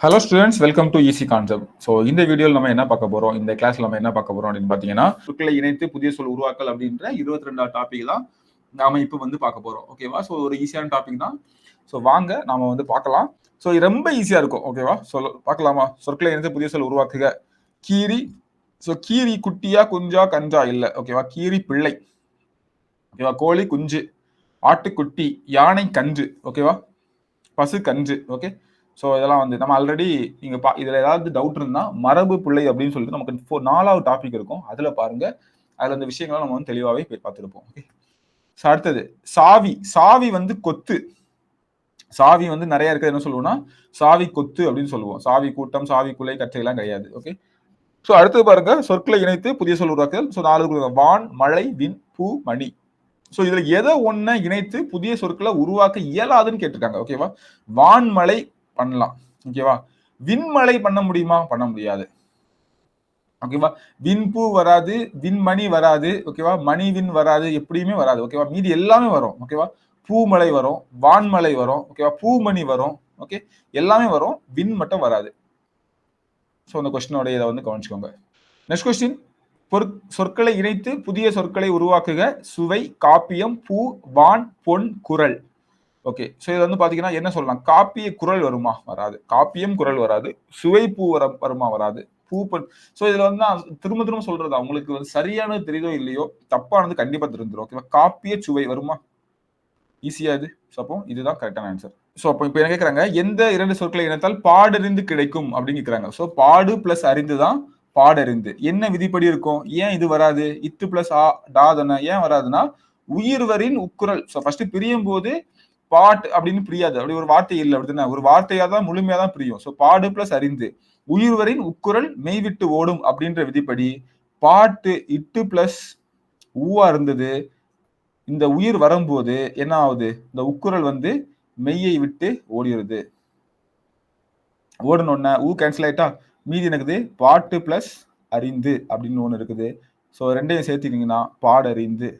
Hello students welcome to easy concept so இந்த வீடியோவில் நம்ம என்ன பார்க்க போகிறோம் இந்த கிளாஸ்ல நம்ம என்ன பார்க்க போகிறோம் அப்படின்னு பார்த்தீங்கன்னா சொற்களை இணைத்து புதிய சொல் உருவாக்கல் அப்படின்ற இருபத்தி ரெண்டாவது டாபிக் தான் நாம இப்போ வந்து பார்க்க போகிறோம் ஓகேவா ஸோ ஒரு ஈஸியான டாபிக் தான். ஸோ வாங்க நாம வந்து பார்க்கலாம். ஸோ இது ரொம்ப ஈஸியாக இருக்கும். ஓகேவா சொல் பார்க்கலாமா? சொற்களை இணைத்து புதிய சொல் உருவாக்குக. கீரி ஸோ கீரி குட்டியா குஞ்சா கஞ்சா இல்லை. ஓகேவா கீரி பிள்ளை. ஓகேவா கோழி குஞ்சு. ஆட்டுக்குட்டி யானை கன்று. ஓகேவா பசு கன்று. ஓகே ஸோ இதெல்லாம் வந்து நம்ம ஆல்ரெடி நீங்கள் பா இதில் ஏதாவது டவுட் இருந்தால் மரபு பிள்ளை அப்படின்னு சொல்லிட்டு நமக்கு ஃபோர் நாலாவது டாபிக் இருக்கும். அதில் பாருங்கள் அதில் அந்த விஷயங்களை நம்ம வந்து தெளிவாகவே போய் பார்த்துருப்போம். ஓகே ஸோ அடுத்தது சாவி. சாவி வந்து கொத்து. சாவி வந்து நிறைய இருக்கிறது என்ன சொல்லுவோம்னா சாவி கொத்து அப்படின்னு சொல்லுவோம். சாவி கூட்டம் சாவி குலை கற்றையெல்லாம் கிடையாது. ஓகே ஸோ அடுத்தது பாருங்க சொற்களை இணைத்து புதிய சொல் உருவாக்குதல். ஸோ நாலு வான் மழை விண் பூ மணி. ஸோ இதுல எதை ஒன்றை இணைத்து புதிய சொற்களை உருவாக்க இயலாதுன்னு கேட்டிருக்காங்க. ஓகேவா வான்மலை பண்ணலாம். ஓகேவா விண்மழை பண்ண முடியுமா? பண்ண முடியாது. ஓகேவா விண்பூ வராது விண்மணி வராது. ஓகேவா மணி விண் வராது. எப்படியுமே வராது. ஓகேவா மீதி எல்லாமே வரும். ஓகேவா பூமலை வரும் வான்மலை வரும். ஓகேவா பூமணி வரும். ஓகே எல்லாமே வரும். வின் மட்டும் வராது. ஸோ அந்த கொஸ்டினோட இதை வந்து கவனிச்சுக்கோங்க. நெக்ஸ்ட் கொஸ்டின் பொற் சொற்களை இணைத்து புதிய சொற்களை உருவாக்குக. சுவை காப்பியம் பூ வான் பொன் குரல். ஓகே ஸோ இது வந்து பார்த்தீங்கன்னா என்ன சொல்லலாம்? காப்பிய குரல் வருமா? வராது. காப்பியம் குரல் வராது. சுவை பூ வர வருமா? வராது. பூ பண் ஸோ இதில் வந்து நான் திரும்ப திரும்ப சொல்றது அவங்களுக்கு வந்து சரியானது தெரியுதோ இல்லையோ தப்பானது கண்டிப்பாக தெரிஞ்சிடும் ஓகேவா காப்பிய சுவை வருமா? ஈஸியா இது. ஸோ அப்போ இதுதான் கரெக்டான ஆன்சர் ஸோ அப்போ இப்போ என்ன கேட்குறாங்க எந்த இரண்டு சொற்களை இணைத்தால் பாடறிந்து கிடைக்கும்? அப்படின்னு கேட்குறாங்க ஸோ பாடு பிளஸ் அறிந்து தான் பாடறிந்து. என்ன விதிப்படி இருக்கும்? ஏன் இது வராது? இத்து பிளஸ் ஆ டா தானே? ஏன் வராதுன்னா உயிர்வரின் உக்குரல். ஸோ ஃபர்ஸ்ட் பிரியும் போது பாட் அப்படின்னு பிரியாது. அப்படி ஒரு வார்த்தை இல்லை அப்படின்னா ஒரு வார்த்தையா தான் முழுமையா தான் பிரியும். ஸோ பாடு பிளஸ் அறிந்து. உயிர்வரின் உக்குரல் மெய்விட்டு ஓடும் அப்படின்ற விதிப்படி பாட்டு இட்டு பிளஸ் ஊவா இருந்தது. இந்த உயிர் வரும்போது என்ன ஆகுது? இந்த உக்குரல் வந்து மெய்யை விட்டு ஓடிடுது ஓடணுன்னா ஊ கேன்சல் ஆயிட்டா? மீதி எனக்குது பாட்டு பிளஸ் அறிந்து அப்படின்னு ஒன்று இருக்குது. ஸோ ரெண்டையும் சேர்த்துக்கிங்கன்னா பாடறிந்து.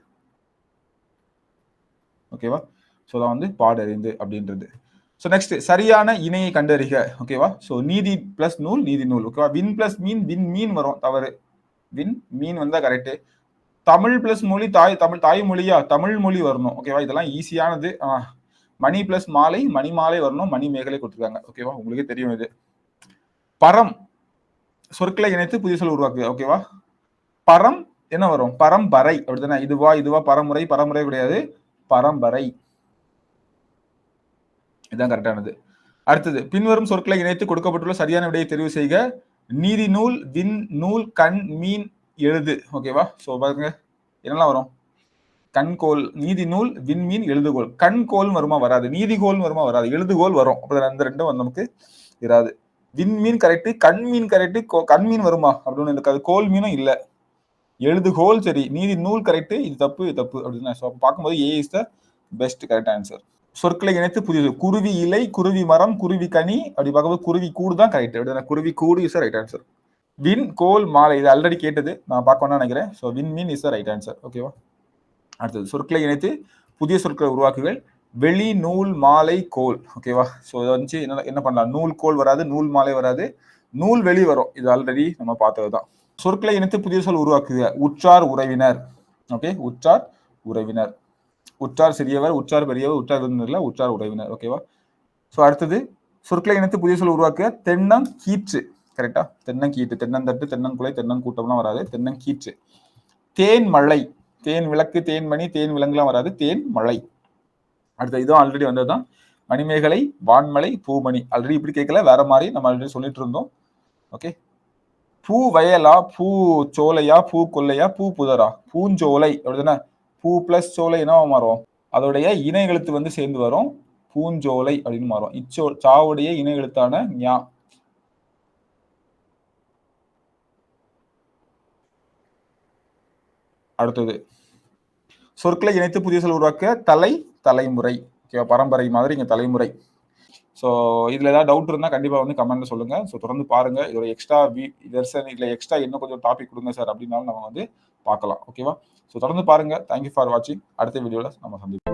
ஓகேவா ஸோ தான் வந்து பாடறிந்து அப்படின்றது. ஸோ நெக்ஸ்ட் சரியான இணையை கண்டறிக. ஓகேவா ஸோ நீதி பிளஸ் நூல் நீதி நூல். ஓகேவா வின் பிளஸ் மீன் வின் மீன் வரும். தவறு. வின் மீன் வந்தால் கரெக்டு தமிழ் பிளஸ் மொழி தாய் தமிழ் தாய்மொழியா தமிழ் மொழி வரணும். ஓகேவா இதெல்லாம் ஈஸியானது மணி பிளஸ் மாலை மணி மாலை வரணும். மணி மேகலை கொடுத்துருக்காங்க. ஓகேவா உங்களுக்கே தெரியும் இது. பரம். சொற்களை இணைத்து புதிய சொல் உருவாக்கு ஓகேவா பரம் என்ன வரும்? பரம்பரை. அப்படித்தானே? இதுவா இதுவா பரமுறை பரமுறை கிடையாது. பரம்பரை. இதுதான் கரெக்டானது அடுத்தது பின்வரும் சொற்களை இணைத்து கொடுக்கப்பட்டுள்ள சரியான விடையை தெரிவு செய்க. நீதி நூல் வின் நூல் கண் மீன் எழுது. ஓகேவா ஸோ பாருங்க. என்னெல்லாம் வரும்? கண்கோல் நீதி நூல் விண்மீன் எழுதுகோல். கண்கோல் வருமா? வராது. நீதிகோல் வருமா? வராது. எழுதுகோல் வரும். அப்படி அந்த ரெண்டும் வந்து நமக்கு இராது. விண்மீன் கரெக்டு கண்மீன் கரெக்டு கண்மீன் வருமா? அப்படின்னு இருக்காது கோல் மீனும் இல்லை. எழுதுகோல் சரி. நீதி நூல் கரெக்டு இது தப்பு இது தப்பு அப்படின்னு ஸோ பார்க்கும்போது A is the best correct answer சொற்களை இணைத்து புதியது குருவி இலை குருவி மரம் குருவி கனி அப்படி பார்க்கும்போது குருவி கூடு தான் கரெக்ட் குருவி கூடு இஸ் ரைட் ஆன்சர் வின் கோல் மாலை இது ஆல்ரெடி கேட்டது. நான் பார்க்கணும்னு நினைக்கிறேன். ஸோ வின் மீன் இஸ் ரைட் ஆன்சர் ஓகேவா அடுத்தது சொற்களை இணைத்து புதிய சொற்களை உருவாக்குகள் வெளி நூல் மாலை கோல். ஓகேவா ஸோ இதை வந்து என்ன என்ன பண்ணலாம்? நூல் கோல் வராது நூல் மாலை வராது. நூல் வெளி வரும். இது ஆல்ரெடி நம்ம பார்த்தது தான். சொற்களை இணைத்து புதிய சொல் உருவாக்குக. உற்றார் உறவினர். ஓகே உற்றார் உறவினர். உற்றார் சிறியவர் உற்றார் பெரியவர் உற்றார் விருந்தினர்ல உற்றார் உறவினர். ஓகேவா ஸோ அடுத்தது சொற்களை இணைத்து புதிய சொல் உருவாக்க தென்னங்கீற்று கரெக்டா தென்னங்கீட்டு தென்னந்தட்டு தென்னங்குலை தென்னங்கூட்டம்லாம் வராது. தென்னங்கீற்று தேன் மழை. தேன் விளக்கு தேன் மணி தேன் விலங்குலாம் வராது. தேன் மழை. அடுத்த இதுவும் ஆல்ரெடி வந்ததுதான். மணிமேகலை வான்மலை பூமணி. ஆல்ரெடி இப்படி கேட்கல வேற மாதிரி நம்ம ஆல்ரெடி சொல்லிட்டு இருந்தோம். ஓகே பூ வயலா பூ சோலையா பூ கொல்லையா பூ புதரா பூஞ்சோலை. அப்படிதானே? பூ பிளஸ் சோலை என்னவா மாறும்? அதோடைய இணை எழுத்து வந்து சேர்ந்து வரும். பூஞ்சோலை அப்படின்னு மாறும். இச்சோ சாவுடைய இணை எழுத்தான ஞா. அடுத்தது. சொற்களை இணைத்து புதிய சொல் உருவாக்க தலை தலைமுறை. ஓகேவா பரம்பரை மாதிரி இங்கே தலைமுறை. ஸோ இதில் ஏதாவது டவுட் இருந்தால் கண்டிப்பாக வந்து கமெண்ட்டில் சொல்லுங்க. ஸோ தொடர்ந்து பாருங்கள் இதோட எக்ஸ்ட்ரா வி தர்சன் இல்லை எக்ஸ்ட்ரா இன்னும் கொஞ்சம் டாபிக் கொடுங்க சார் அப்படின்னாலும் நம்ம வந்து பார்க்கலாம். ஓகேவா ஸோ தொடர்ந்து பாருங்க. தேங்க்யூ ஃபார் வாட்சிங் அடுத்த வீடியோவில் நம்ம சந்திப்போம்.